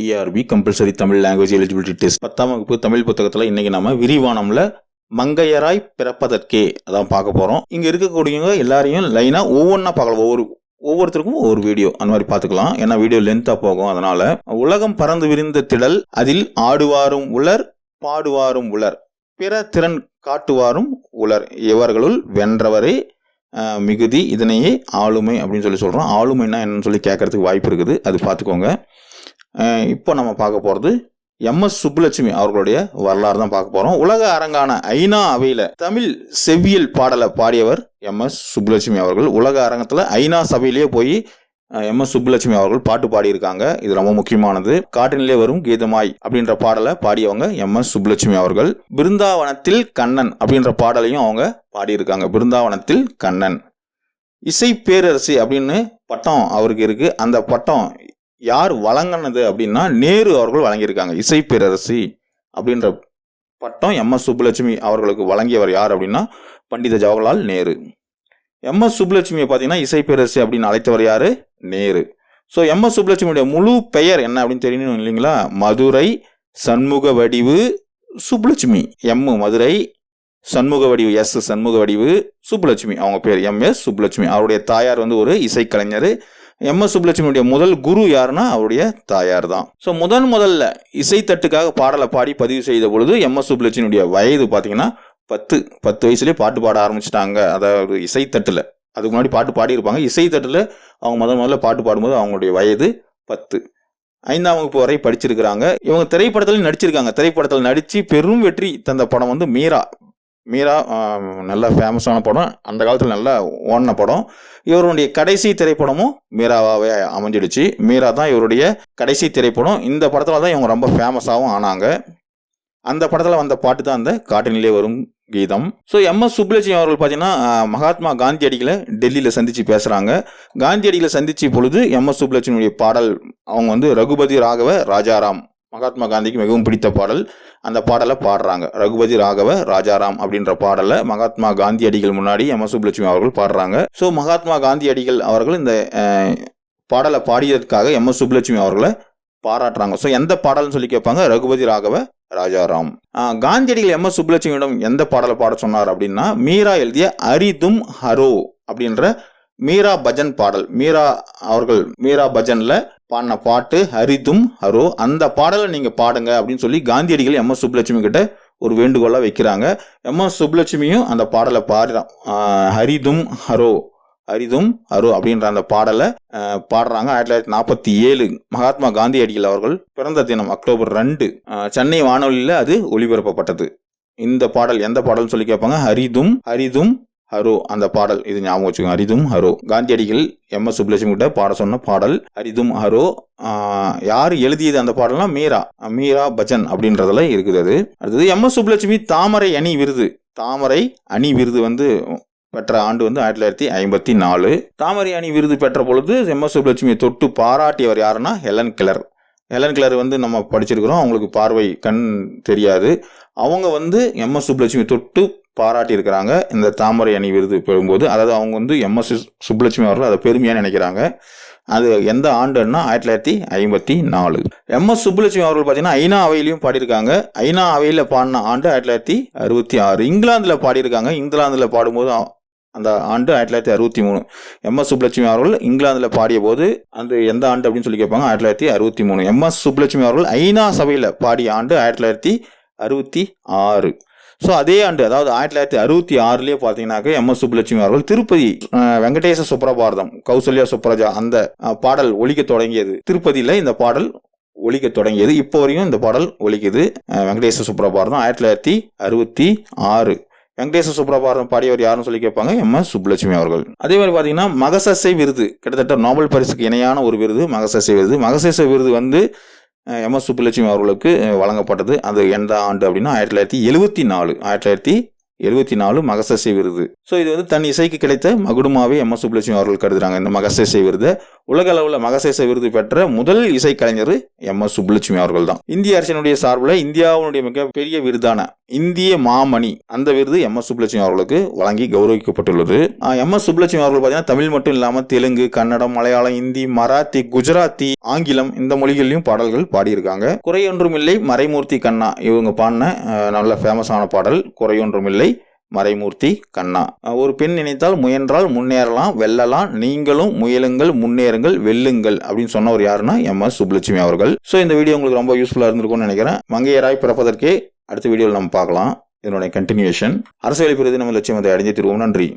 TRB compulsory Tamil language eligibility test பத்தாம் வகுப்பு தமிழ் புத்தகத்தில் இன்றைக்கி நம்ம விரிவானமில் மங்கையராய் பிறப்பதற்கே அதான் பார்க்க போகிறோம் இங்கே இருக்கக்கூடியவங்க எல்லாரையும் லைனாக ஒவ்வொன்றா பார்க்கலாம். ஒவ்வொரு ஒவ்வொருத்தருக்கும் ஒவ்வொரு வீடியோ அந்த மாதிரி பார்த்துக்கலாம். ஏன்னா வீடியோ லென்த்தாக போகும். அதனால் உலகம் பறந்து விரிந்த திடல் அதில் ஆடுவாரும் உலர் பாடுவாரும் உலர். பிற திறன் காட்டுவாரும் உலர். இவர்களுள் வென்றவரே மிகுதி இதனையே ஆளுமை அப்படின்னு சொல்லி சொல்கிறோம் ஆளுமைனா என்னன்னு சொல்லி கேட்கறதுக்கு வாய்ப்பு இருக்குது. அது பார்த்துக்கோங்க. இப்போ நம்ம பார்க்க போகிறது எம்எஸ் சுப்புலட்சுமி அவர்களுடைய வரலாறு தான் பார்க்க போகிறோம் உலக அரங்கான ஐநா அவையில் தமிழ் செவ்வியல் பாடலை பாடியவர் எம்எஸ் சுப்புலட்சுமி அவர்கள். உலக அரங்கத்தில் ஐநா சபையிலேயே போய் எம்எஸ் சுப்புலட்சுமி அவர்கள் பாட்டு பாடியிருக்காங்க. இது ரொம்ப முக்கியமானது. காட்டினிலே வரும் கீதமாய் அப்படின்ற பாடலை பாடியவங்க எம்எஸ் சுப்புலட்சுமி அவர்கள். பிருந்தாவனத்தில் கண்ணன் அப்படின்ற பாடலையும் அவங்க பாடியிருக்காங்க. பிருந்தாவனத்தில் கண்ணன். இசை பேரரசி அப்படின்னு பட்டம் அவருக்கு இருக்கு. அந்த பட்டம் யார் வழங்கினது அப்படின்னா நேரு அவர்கள் வழங்கியிருக்காங்க. இசை பேரரசி அப்படின்ற பட்டம் எம்எஸ் சுப்புலட்சுமி அவர்களுக்கு வழங்கியவர் யார் அப்படின்னா பண்டித ஜவஹர்லால் நேரு. எம்எஸ் சுப்புலட்சுமியை பார்த்தீங்கன்னா இசை பேரரசி அப்படின்னு அழைத்தவர் யாரு? நேரு. ஸோ எம்எஸ் சுப்புலட்சுமியுடைய முழு பெயர் என்ன அப்படின்னு தெரியணும் இல்லைங்களா? Madurai Shanmukha Vadivu Subbulakshmi. M Madurai Shanmukha Vadivu S Shanmukha Vadivu Subbulakshmi. அவங்க பேர் எம் எஸ் சுப்புலட்சுமி. அவருடைய தாயார் வந்து ஒரு இசைக்கலைஞர். எம் எஸ் சுப்புலட்சுமியுடைய முதல் குரு யாருன்னா அவருடைய தாயார் தான் ஸோ முதன் முதல்ல இசைத்தட்டுக்காக பாடலை பாடி பதிவு செய்த பொழுது எம் எஸ் சுப்புலட்சுமியுடைய வயது பார்த்தீங்கன்னா பத்து பத்து வயசுலேயே பாட்டு பாட ஆரம்பிச்சிட்டாங்க. அதாவது இசைத்தட்டில். அதுக்கு முன்னாடி பாட்டு பாடியிருப்பாங்க. இசைத்தட்டில் அவங்க முதல் முதல்ல பாட்டு பாடும்போது அவங்களுடைய வயது பத்து. ஐந்தாம் வகுப்பு வரை படிச்சிருக்கிறாங்க. இவங்க திரைப்படத்திலையும் நடிச்சிருக்காங்க. திரைப்படத்தில் நடித்து பெரும் வெற்றி தந்த படம் வந்து மீரா. மீரா நல்ல ஃபேமஸான படம். அந்த காலத்தில் நல்லா ஓடின படம். இவருடைய கடைசி திரைப்படமும் மீராவாகவே அமைஞ்சிடுச்சு. மீரா தான் இவருடைய கடைசி திரைப்படம். இந்த படத்தில் தான் இவங்க ரொம்ப ஃபேமஸாகவும் ஆனாங்க. அந்த படத்தில் வந்த பாட்டு தான் அந்த காட்டினிலே வரும் கீதம். ஸோ எம்எஸ் சுப்லட்சுமி அவர்கள் பார்த்தீங்கன்னா மகாத்மா காந்தியடிகளை டெல்லியில் சந்தித்து பேசுகிறாங்க காந்தியடிகளை சந்தித்த பொழுது எம்எஸ் சுப்லட்சுமியுடைய பாடல் அவங்க வந்து ரகுபதி ராகவ ராஜாராம் மகாத்மா காந்திக்கு மிகவும் பிடித்த பாடல். அந்த பாடலை பாடுறாங்க. ரகுபதி ராகவ ராஜாராம் அப்படின்ற பாடலை மகாத்மா காந்தியடிகள் முன்னாடி எம்எஸ் சுப்லட்சுமி அவர்கள் பாடுறாங்க. ஸோ மகாத்மா காந்தியடிகள் அவர்கள் இந்த பாடலை பாடியதற்காக எம்எஸ் சுப்லட்சுமி அவர்களை பாராட்டுறாங்க. ஸோ எந்த பாடல்னு சொல்லி கேட்பாங்க? ரகுபதி ராகவ ராஜாராம். காந்தியடிகள் காந்தியடிகள் எம்எஸ் சுப்லட்சுமியிடம் எந்த பாடலை பாட சொன்னார் அப்படின்னா மீரா எழுதிய அரிதும் ஹரோ அப்படின்ற மீரா பஜன் பாடல். மீரா அவர்கள் மீரா பஜன்ல பாடின பாட்டு ஹரிதும் ஹரோ. அந்த பாடலை நீங்க பாடுங்க அப்படின்னு சொல்லி காந்தியடிகள் எம். எஸ். சுப்புலட்சுமி கிட்ட ஒரு வேண்டுகோளாக வைக்கிறாங்க. எம். எஸ். சுப்புலட்சுமியும் அந்த பாடலை பாடுறான் ஹரிதும் ஹரோ. ஹரிதும் அரு அப்படின்ற அந்த பாடலை பாடுறாங்க. ஆயிரத்தி தொள்ளாயிரத்தி நாற்பத்தி ஏழு மகாத்மா காந்தியடிகள் அவர்கள் பிறந்த தினம் அக்டோபர் ரெண்டு சென்னை வானொலியில் அது ஒளிபரப்பப்பட்டது. இந்த பாடல் எந்த பாடல்னு சொல்லி கேட்பாங்க? ஹரிதும் ஹரிதும் ஹரோ அந்த பாடல் இது ஞாபகம் வச்சுக்கோங்க ஹரிதும் ஹரோ. காந்தியடிகள் எம் எஸ் சுப்லட்சுமி கிட்ட பாட சொன்ன பாடல் ஹரிதும் ஹரோ. யார் எழுதியது அந்த பாடல்னா மீரா. மீரா பஜன் அப்படின்றதுல இருக்குது அது. அடுத்தது எம் எஸ் சுப்லட்சுமி தாமரை அணி விருது. தாமரை அணி விருது வந்து பெற்ற ஆண்டு வந்து ஆயிரத்தி தொள்ளாயிரத்தி ஐம்பத்தி நாலு. தாமரை அணி விருது பெற்ற பொழுது எம் எஸ் சுப்லட்சுமியை தொட்டு பாராட்டியவர் யாருன்னா ஹெலன் கிளர். ஹெலன் கிளர் வந்து நம்ம படிச்சிருக்கிறோம் அவங்களுக்கு பார்வை கண் தெரியாது. அவங்க வந்து எம் எஸ் சுப்லட்சுமி தொட்டு பாராட்டி இருக்கிறாங்க இந்த தாமரை அணி விருது பெறும்போது அதாவது அவங்க வந்து எம்எஸ் சுப்புலட்சுமி அவர்கள் அதை பெருமையாக நினைக்கிறாங்க. அது எந்த ஆண்டுன்னா ஆயிரத்தி தொள்ளாயிரத்தி ஐம்பத்தி நாலு. எம்எஸ் சுப்புலட்சுமி அவர்கள் பார்த்தீங்கன்னா ஐநா அவையிலையும் பாடியிருக்காங்க. ஐநா அவையில் பாடின ஆண்டு ஆயிரத்தி தொள்ளாயிரத்தி அறுபத்தி ஆறு. இங்கிலாந்தில் பாடியிருக்காங்க. இங்கிலாந்தில் பாடும்போது அந்த ஆண்டு ஆயிரத்தி தொள்ளாயிரத்தி அறுபத்தி மூணு எம்எஸ் சுப்புலட்சுமி அவர்கள் இங்கிலாந்தில் பாடிய போது அந்த எந்த ஆண்டு அப்படின்னு சொல்லி கேட்பாங்க ஆயிரத்தி தொள்ளாயிரத்தி அறுபத்தி மூணு எம்எஸ் சுப்புலட்சுமி அவர்கள் ஐநா சபையில் பாடிய ஆண்டு ஆயிரத்தி தொள்ளாயிரத்தி அறுபத்தி ஆறு. ஸோ அதே ஆண்டு அதாவது ஆயிரத்தி தொள்ளாயிரத்தி அறுபத்தி ஆறுலேயே பார்த்தீங்கன்னாக்க எம். எஸ். சுப்புலட்சுமி அவர்கள் திருப்பதி வெங்கடேச சுப்ரபாரதம் கௌசல்யா சுப்ரஜா அந்த பாடல் ஒழிக்க தொடங்கியது. திருப்பதியில் இந்த பாடல் ஒழிக்க தொடங்கியது. இப்போ வரையும் இந்த பாடல் ஒழிக்குது வெங்கடேச சுப்ரபாரதம் ஆயிரத்தி தொள்ளாயிரத்தி அறுபத்தி ஆறு. வெங்கடேச சுப்ரபாரதம் பாடியவர் யாருன்னு சொல்லி கேட்பாங்க எம். எஸ். சுப்புலட்சுமி அவர்கள். அதே மாதிரி பார்த்தீங்கன்னா மகசசை விருது கிட்டத்தட்ட நோபல் பரிசுக்கு இணையான ஒரு விருது மகசசை விருது. மகசசை விருது வந்து எம் எஸ் சுப்புலட்சுமி அவர்களுக்கு வழங்கப்பட்டது. அது எந்த ஆண்டு அப்படின்னா ஆயிரத்தி தொள்ளாயிரத்தி எழுபத்தி நாலு. ஆயிரத்தி தொள்ளாயிரத்தி எழுபத்தி நாலு மகசசை விருது. ஸோ இது வந்து தன் இசைக்கு கிடைத்த மகுடுமாவே எம் எஸ் சுப்புலட்சுமி அவர்கள் கருதுறாங்க. இந்த மகசசை விருதை உலக அளவில் மகசேச விருது பெற்ற முதல் இசைக்கலைஞர் எம் எஸ் சுப்புலட்சுமி அவர்கள் தான் இந்திய அரசினுடைய சார்பில் இந்தியாவுடைய மிகப்பெரிய விருதான இந்திய மாமணி அந்த விருது எம் எஸ் சுப்புலட்சுமி அவர்களுக்கு வழங்கி கௌரவிக்கப்பட்டுள்ளது. எம் எஸ் சுப்புலட்சுமி அவர்கள் பார்த்தீங்கன்னா தமிழ் மட்டும் இல்லாமல் தெலுங்கு கன்னடம் மலையாளம் இந்தி மராத்தி குஜராத்தி ஆங்கிலம் இந்த மொழிகளிலும் பாடல்கள் பாடியிருக்காங்க. குறையொன்றுமில்லை மறைமூர்த்தி கண்ணா இவங்க பாடின நல்ல ஃபேமஸான பாடல் குறையொன்றுமில்லை மறைமூர்த்தி கண்ணா. ஒரு பெண் நினைத்தால் முயன்றால் முன்னேறலாம் வெல்லலாம் நீங்களும் முயலுங்கள் முன்னேறுங்கள் வெல்லுங்கள் அப்படின்னு சொன்னவர் யாருன்னா எம் எஸ் சுப்லட்சுமி அவர்கள். ஸோ இந்த வீடியோ உங்களுக்கு ரொம்ப யூஸ்ஃபுல்லாக இருந்திருக்கும்னு நினைக்கிறேன். மங்கையராய் பிறப்பதற்கே அடுத்த வீடியோவில் நம்ம பார்க்கலாம். இதனுடைய கண்டினியூஷன் அரசியல் பெறுவது நம்ம லட்சியம் அதை அடைஞ்சு திருவோம். நன்றி.